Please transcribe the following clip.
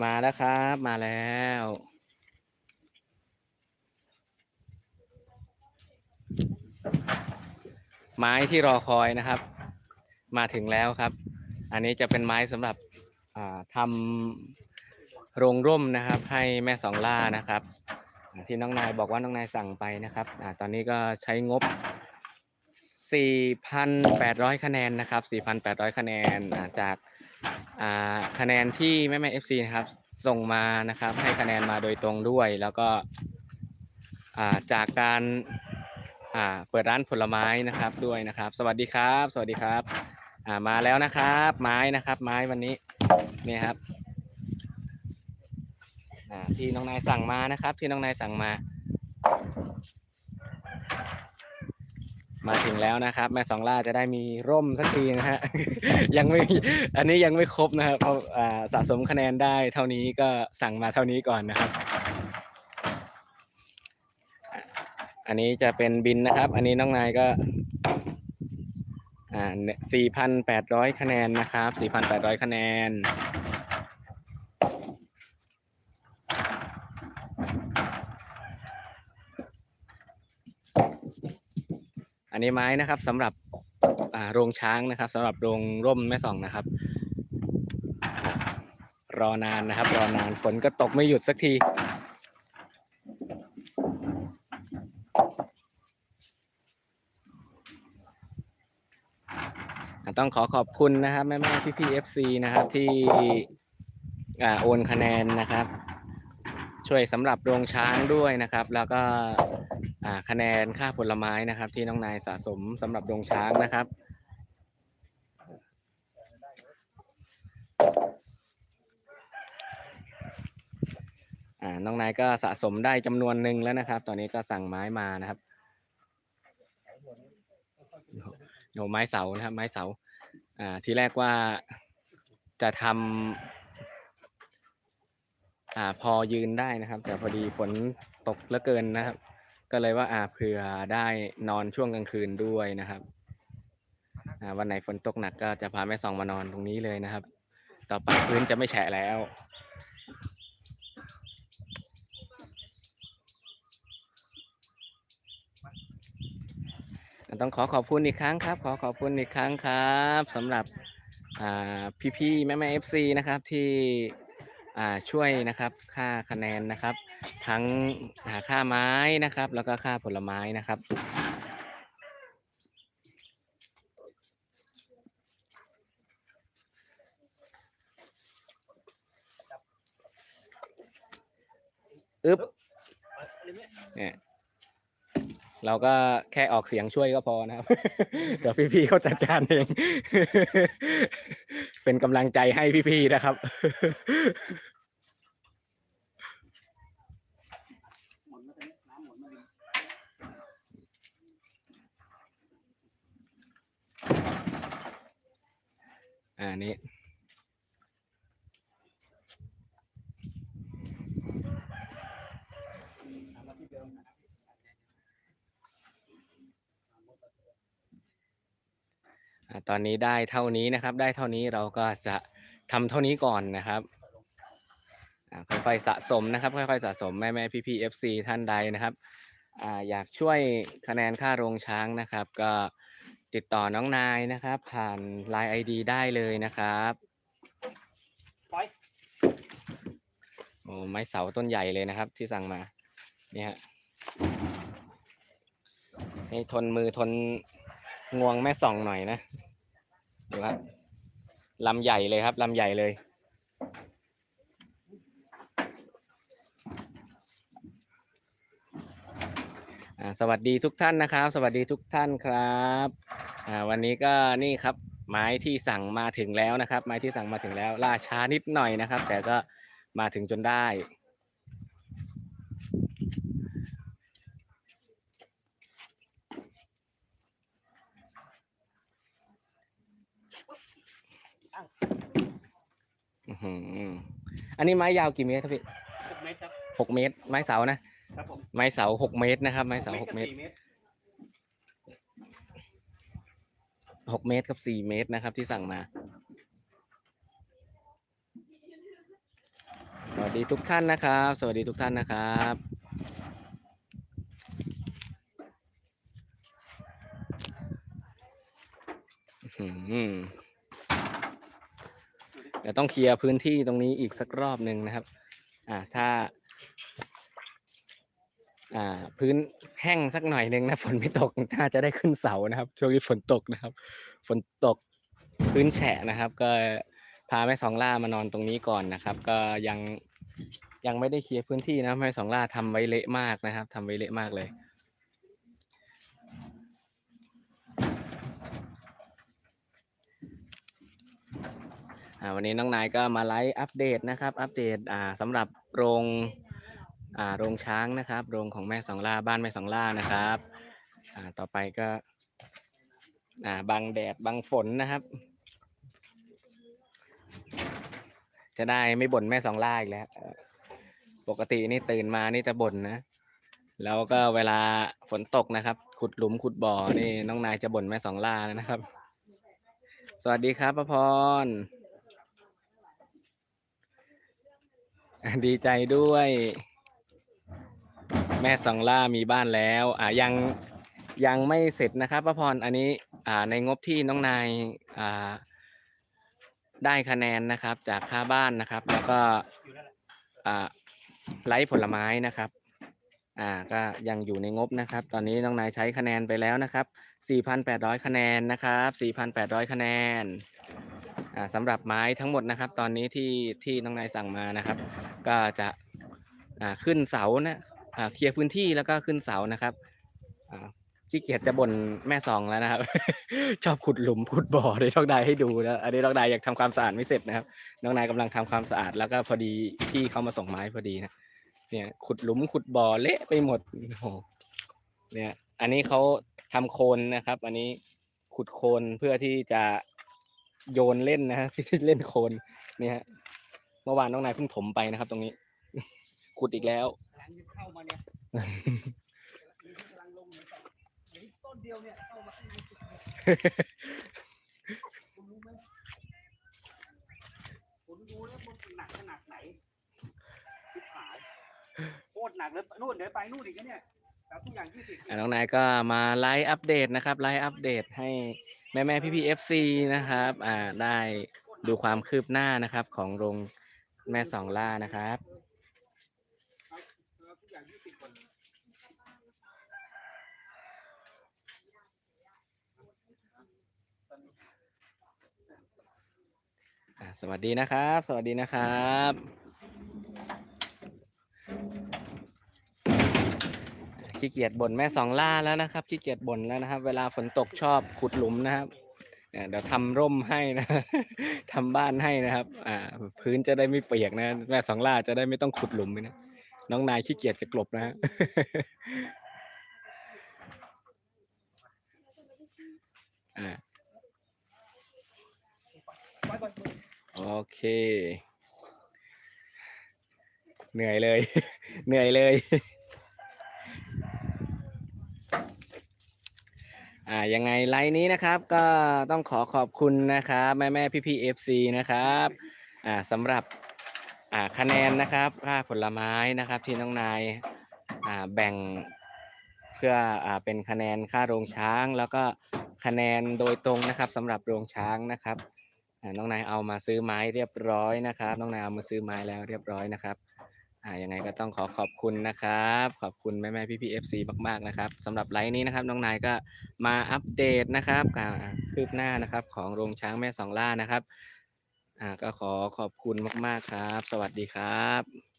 มาแล้วครับ มาแล้ว ไม้ที่รอคอยนะครับ มาถึงแล้วครับ อันนี้จะเป็นไม้สำหรับทำโรงร่มนะครับ ให้แม่สองล่านะครับ ที่น้องนายบอกว่าน้องนายสั่งไปนะครับอตอนนี้ก็ใช้งบ 4,800 คะแนนนะครับ 4,800 คะแนนอ่าจากอ่า คะแนนที่แม่แม่ FC นะครับ ส่งมานะครับ ให้คะแนนมาโดยตรงด้วย แล้วก็จากการเปิดร้านผลไม้นะครับด้วยนะครับ สวัสดีครับ สวัสดีครับมาแล้วนะครับ ไม้นะครับ ไม้วันนี้นี่ครับที่น้องนายสั่งมานะครับ ที่น้องนายสั่งมา มาถึงแล้วนะครับ แม่สองล่าจะได้มีร่มสักทีนะฮะ ยังไม่อันนี้ยังไม่ครบนะครับเพราะอ่าสะสมคะแนนได้เท่านี้ก็สั่งมาเท่านี้ก่อนนะครับ อันนี้จะเป็นบินนะครับ อันนี้น้องนายก็อ่าสี่พันแปดร้อยคะแนนนะครับสี่พันแปดร้อยคะแนน นนี้ไม้นะครับสำหรับโรงช้างนะครับสำหรับโรงร่มแม่สองนะครับ รอนานนะครับ รอนานฝนก็ตกไม่หยุดสักทีต้องขอขอบคุณนะครับแม่แม่พี่พีเอฟซีนะครับที่อโอนคะแนนนะครับ ช่วยสำหรับโรงช้างด้วยนะครับ แล้วก็คะแนนค่าผลไม้นะครับ ที่น้องนายสะสมสำหรับโรงช้างนะครับน้องนายก็สะสมได้จำนวนหนึ่งแล้วนะครับ ตอนนี้ก็สั่งไม้มานะครับโยไม้เสานะครับ ไม้เสา อ่า ทีแรกว่าจะทำ อ่าพอยืนได้นะครับ แต่พอดีฝนตกเหลือเกินนะครับ ก็เลยว่าอ่าเผื่อได้นอนช่วงกลางคืนด้วยนะครับอ่าวันไหนฝนตกหนักก็จะพาแม่ซองมานอนตรงนี้เลยนะครับ ต่อไปพื้นจะไม่แฉะแล้ว ต้องขอขอบคุณอีกครั้งครับ ขอขอบคุณอีกครั้งครับสำหรับอ่าพี่ๆแม่แม่เอฟซีนะครับที่ ช่วยนะครับค่าคะแนนนะครับ ทั้งหาค่าไม้นะครับ แล้วก็ค่าผลไม้นะครับอึ๊บเนี่ยเราก็แค่ออกเสียงช่วยก็พอนะครับ เดี๋ยวพี่ๆเขาจัดการเอง เป็นกำลังใจให้พี่ๆนะครับ อ่านี้ อ่าตอนนี้ได้เท่านี้นะครับ ได้เท่านี้เราก็จะทำเท่านี้ก่อนนะครับอ่าค่อยๆสะสมนะครับ ค่อยๆสะสมแม่แม่พี่พี่เอฟซีท่านใดนะครับอ่าอยากช่วยคะแนนค่าโรงช้างนะครับ ก็ติดต่อน้องนายนะครับ ผ่าน Line ID ได้เลยนะครับปล่อยโอ้ไม้เสาต้นใหญ่เลยนะครับ ที่สั่งมาเนี่ยฮะให้ทนมือทนงวงแม่ส่องหน่อยนะ ดูครับลำใหญ่เลยครับลำใหญ่เลย สวัสดีทุกท่านนะครับ สวัสดีทุกท่านครับวันนี้ก็นี่ครับไม้ที่สั่งมาถึงแล้วนะครับ ไม้ที่สั่งมาถึงแล้วล่าช้านิดหน่อยนะครับ แต่ก็มาถึงจนได้ หืออันนี้ไม้ยาวกี่เมตรครับพี่สิบเมตรครับ หกเมตร ไม้เสานะ ครับผมไม้เสาหกเมตรนะครับ ไม้เสาหกเมตรสี่เมตรหกเมตรกับสี่เมตรนะครับ ที่สั่งมาวัสดีทุกท่านนะครับ สวัสดีทุกท่านนะครับอื้อหือเดี๋ ยวต้องเคลียร์พื้นที่ตรงนี้อีกสักรอบหนึ่งนะครับ อ่าถ้า อ่า พื้นแห้งสักหน่อยหนึ่งนะฝนไม่ตกน่าจะได้ขึ้นเสานะครับ ช่วงนี้ฝนตกนะครับ ฝนตกพื้นแฉะนะครับ ก็พาแม่สองล่ามานอนตรงนี้ก่อนนะครับ ก็ยังยังไม่ได้เคลียร์พื้นที่นะแม่สองล่าทำไว้เละมากนะครับทำไว้เละมากเลย อ่าวันนี้น้องนายก็มาไลฟ์อัปเดตนะครับ อัปเดตอ่าสำหรับโรงอ่าโรงช้างนะครับ โรงของแม่สองล่าบ้านแม่สองล่านะครับอ่าต่อไปก็อ่าบังแดดบังฝนนะครับ จะได้ไม่บ่นแม่สองล่าอีกแล้ว ปกตินี่ตื่นมานี่จะบ่นนะ แล้วก็เวลาฝนตกนะครับ ขุดหลุมขุดบ่อนี่น้องนายจะบ่นแม่สองล่านะครับ สวัสดีครับประพร อะ ดีใจด้วย แม่สองล่ามีบ้านแล้ว อ่ายังยังไม่เสร็จนะครับป้าพรอันนี้อ่าในงบที่น้องนายอ่าได้คะแนนนะครับ จากค่าบ้านนะครับ แล้วก็อ่าไลฟ์ผลไม้นะครับ อ่าก็ยังอยู่ในงบนะครับ ตอนนี้น้องนายใช้คะแนนไปแล้วนะครับ 4,800 คะแนนนะครับ 4,800 คะแนนอ่าสำหรับไม้ทั้งหมดนะครับ ตอนนี้ที่ที่น้องนายสั่งมานะครับ ก็จะขึ้นเสานะอ่าเคลียร์พื้นที่แล้วก็ขึ้นเสานะครับขี้เกียจจะบ่นแม่สองแล้วนะครับ ชอบขุดหลุมขุดบ่อเลยต้องได้ให้ดูนะอันนี้ต้องได้อยากทำความสะอาดไม่เสร็จนะครับน้องนายกำลังทำความสะอาดแล้วก็พอดีพี่เขามาส่งไม้พอดีนะเนี่ยขุดหลุมขุดบ่อเละไปหมดโอ้โหเนี่ย อันนี้เขาทำโคนนะครับ อันนี้ขุดโคนเพื่อที่จะโยนเล่นนะฮะที่เล่นโคนเนี่ย เมื่อวานน้องนายเพิ่งถมไปนะครับ ตรงนี้ ขุดอีกแล้วหลังที่เข้ามาเนี่ยนี่กำลังลงเลยเดี๋ยวต้นเดียวเนี่ยเข้ามาข้างในสุดเลยคุณรู้ไหมคุณรู้แล้วมันหนักขนาดไหนทิพหายโคตรหนักเลยนู่นเดี๋ยวไปนู่นอีกนะเนี่ยแต่ทุกอย่างยี่สิบอะน้องนายก็มาไลฟ์อัปเดตนะครับไลฟ์อัปเดตให้แม่แม่พี่พี่เอฟซีนะครับ อ่าได้ดูความคืบหน้านะครับของโรง แม่สองล่านะครับอะสวัสดีนะครับ สวัสดีนะครับ ขี้เกียจบ่นแม่สองล่าแล้วนะครับ ขี้เกียจบ่นแล้วนะครับ เวลาฝนตกชอบขุดหลุมนะครับ เดี๋ยวทำร่มให้นะทำบ้านให้นะครับ อ่า พื้นจะได้ไม่เปียกนะแม่สองล่าจะได้ไม่ต้องขุดหลุมนะน้องนายขี้เกียจจะกลบนะฮะอ่าโอเค เหนื่อยเลย เหนื่อยเลย อ่ายังไงไลน์นี้นะครับ ก็ต้องขอขอบคุณนะครับแม่แม่พี่พี่เอฟซีนะครับอ่าสำหรับอ่าคะแนนนะครับค่าผลไม้นะครับที่น้องนายอ่าแบ่งเพื่ออ่าเป็นคะแนนค่าโรงช้าง แล้วก็คะแนนโดยตรงนะครับสำหรับโรงช้างนะครับอ่าน้องนายเอามาซื้อไม้เรียบร้อยนะครับ น้องนายเอามาซื้อไม้แล้วเรียบร้อยนะครับ อ่ายังไงก็ต้องขอขอบคุณนะครับ ขอบคุณแม่แม่พี่พีเอฟซีมาก ๆ นะครับสำหรับไลฟ์นี้นะครับ น้องนายก็มาอัปเดตนะครับอ่าคืบหน้านะครับของโรงช้างแม่สองล่านะครับ อ่าก็ขอขอบคุณมาก ๆ ครับ สวัสดีครับ